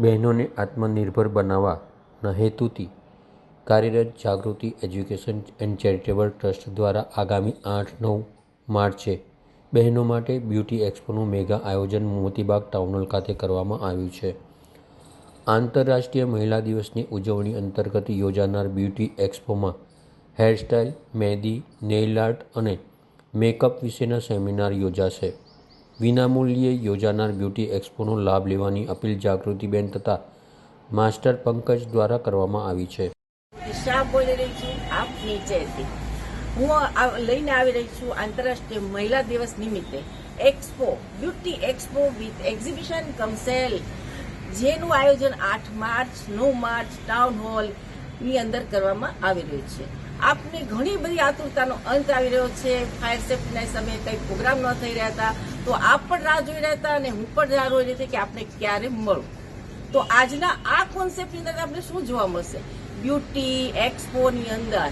બહેનોને આત્મનિર્ભર બનાવવાના હેતુથી કાર્યરત Jagruti education and charitable trust દ્વારા આગામી આઠ નવ માર્ચે બહેનો માટે બ્યુટી એક્સપોનું મેગા આયોજન મોતીબાગ ટાઉન હોલ ખાતે કરવામાં આવ્યું છે. આંતરરાષ્ટ્રીય મહિલા દિવસની ઉજવણી અંતર્ગત યોજાનાર બ્યુટી એક્સપોમાં હેરસ્ટાઇલ, મહેંદી, નેઇલ આર્ટ અને મેકઅપ વિશેના સેમિનાર યોજાશે. વિનામૂલ્યે યોજાનાર બ્યુટી એક્સપોનો લાભ લેવાની અપીલ જાગૃતિબેન તથા માસ્ટર પંકજ દ્વારા કરવામાં આવી છે. બોલી રહી છું, આપ નીચેથી હું લઈને આવી રહી છું આંતરરાષ્ટ્રીય મહિલા દિવસ નિમિત્તે. Expo, beauty expo with exhibition cum sale, જેનું આયોજન આઠ માર્ચ, નવ માર્ચ, ટાઉન હોલ ની અંદર કરવામાં આવી રહ્યું છે. આપને ઘણી બધી આતુરતાનો અંત આવી રહ્યો છે. ફાયર સેફટીના સમયે કંઈ પ્રોગ્રામ ન થઈ રહ્યા હતા, તો આપ પણ રાહ જોઈ રહ્યા હતા અને હું પણ રાહ જોઈ રહી હતી કે આપણે ક્યારે મળું. તો આજના આ કોન્સેપ્ટની અંદર આપણે શું જોવા મળશે? બ્યુટી એક્સપોની અંદર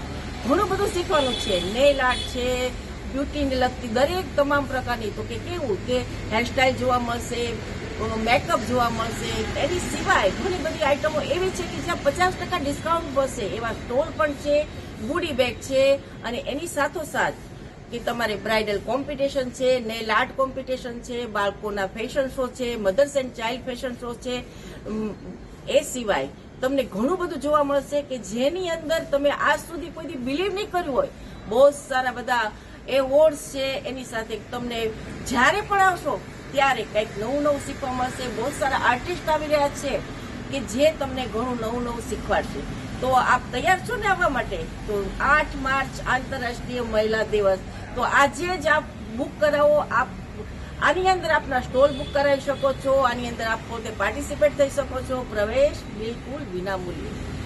ઘણું બધું શીખવાનું છે. નેલ આર્ટ છે બ્યુટીને લગતી દરેક તમામ પ્રકારની, તો કે કેવું કે હેરસ્ટાઇલ જોવા મળશે મેકઅપ જોવા મળશે એની સિવાય ઘણી બધી આઇટમો એવી છે કે જ્યાં પચાસ ટકા ડિસ્કાઉન્ટ મળશે. એવા સ્ટોલ પણ છે ગુડી બેગ છે અને એની સાથોસાથ કે તમારે બ્રાઇડલ કોમ્પિટિશન છે નેલ આર્ટ કોમ્પિટિશન છે, બાળકોના ફેશન શો છે mothers and child fashion show છે. એ સિવાય તમને ઘણું બધું જોવા મળશે કે જેની અંદર તમે આજ સુધી કોઈ બિલીવ નહીં કર્યું હોય. બહુ સારા બધા એવોર્ડ્સ છે, એની સાથે તમને જ્યારે પણ આવશો, ત્યારે કંઈક નવું નવું શીખવા મળશે. બહુ સારા આર્ટિસ્ટ આવી રહ્યા છે કે જે તમને ઘણું નવું નવું શીખવાડશે. તો આપ તૈયાર છો ને આવવા માટે? તો આઠ માર્ચ આંતરરાષ્ટ્રીય મહિલા દિવસ. તો આજે જ આપ બુક કરાવો. આપ આની અંદર આપના સ્ટોલ બુક કરાવી શકો છો. આની અંદર આપ પોતે પાર્ટિસિપેટ થઈ શકો છો. પ્રવેશ બિલકુલ વિનામૂલ્યે.